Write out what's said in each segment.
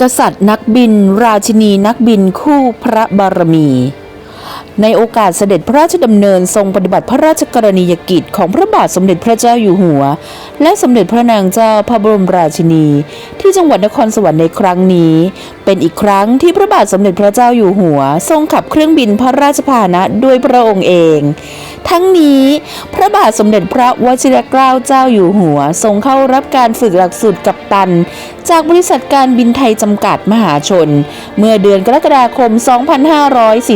กษัตริย์นักบิน ราชินีนักบินคู่พระบารมี ในโอกาสเสด็จพระราชดำเนินทรงปฏิบัติพระราชกรณียกิจของพระบาทสมเด็จพระเจ้าอยู่หัว และสมเด็จพระนางเจ้าพระบรมราชินี ที่จังหวัดนครสวรรค์ในครั้งนี้ เป็นอีกครั้งที่พระบาทสมเด็จพระเจ้าอยู่หัว ทรงขับเครื่องบินพระราชพาหนะด้วยพระองค์เอง ทั้งนี้ พระบาทสมเด็จพระวชิรเกล้าเจ้าอยู่หัว ทรงเข้ารับการฝึกหลักสูตรกัปตัน จากบริษัทการบินไทยจำกัดมหาชน เมื่อเดือนกรกฎาคม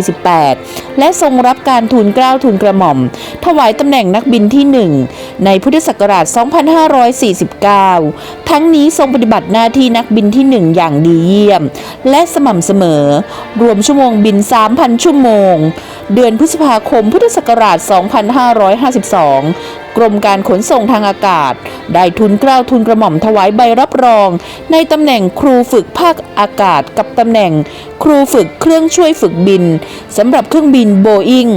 2548 และทรงรับการทูลเกล้าทูลกระหม่อม ถวายตำแหน่งนักบินที่ 1 ในพุทธศักราช 2549 ทั้งนี้ทรงปฏิบัติหน้าที่นักบินที่ 1 อย่างดีเยี่ยม และสม่ำเสมอ รวมชั่วโมงบิน 3,000 ชั่วโมง เดือนพฤษภาคมพุทธศักราช 2552 กรมการขนส่งทางอากาศ ได้ทุนกล้าวทุนกระหม่อมถวายใบรับรอง ในตำแหน่งครูฝึกภาคอากาศกับตำแหน่ง ครูฝึกเครื่องช่วยฝึกบินสำหรับเครื่องบินโบอิง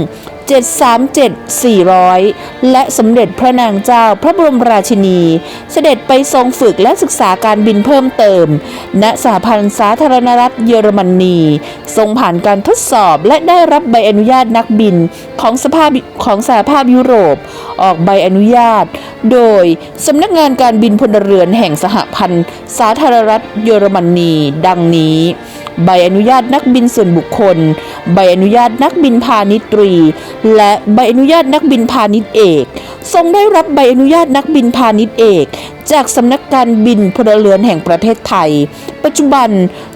737-400 และสมเด็จพระนางเจ้าพระบรมราชินี เสด็จไปทรงฝึกและศึกษาการบินเพิ่มเติม ณสหพันธ์สาธารณรัฐเยอรมนี ทรงผ่านการทดสอบและได้รับใบอนุญาตนักบินของสภาพของสหภาพยุโรป ออกใบอนุญาต โดยสำนักงานการบินพลเรือนแห่งสหพันธ์สาธารณรัฐเยอรมนี ดังนี้ ใบอนุญาตนักบินส่วนบุคคล ใบอนุญาตนักบินพาณิชย์ตรี และใบอนุญาตนักบินพาณิชย์เอก ทรงได้รับใบอนุญาตนักบินพาณิชย์เอก จากสำนักการบินพลเรือนแห่งประเทศไทย ปัจจุบัน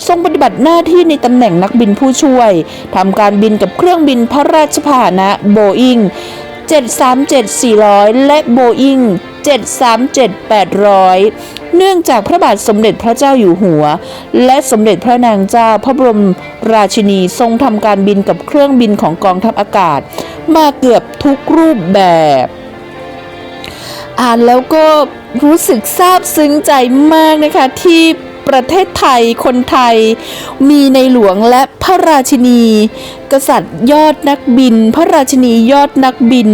ทรงปฏิบัติหน้าที่ในตำแหน่งนักบินผู้ช่วยทำการบินกับเครื่องบินพระราชพาหนะโบอิง737-400 และโบอิง 737-800 เนื่องจากพระบาทสมเด็จพระเจ้าอยู่หัว และสมเด็จพระนางเจ้าพระบรมราชินีทรงทำการบินกับเครื่องบินของกองทัพอากาศ มาเกือบทุกรูปแบบ อ่านแล้วก็รู้สึกซาบซึ้งใจมากนะคะที่ ประเทศไทยคนไทย มีในหลวงและพระราชินี กษัตริย์ยอดนักบิน พระราชินียอดนักบิน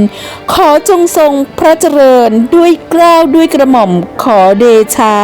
ขอจงทรงพระเจริญด้วยเกล้าวด้วยกระหม่อมขอเดชะ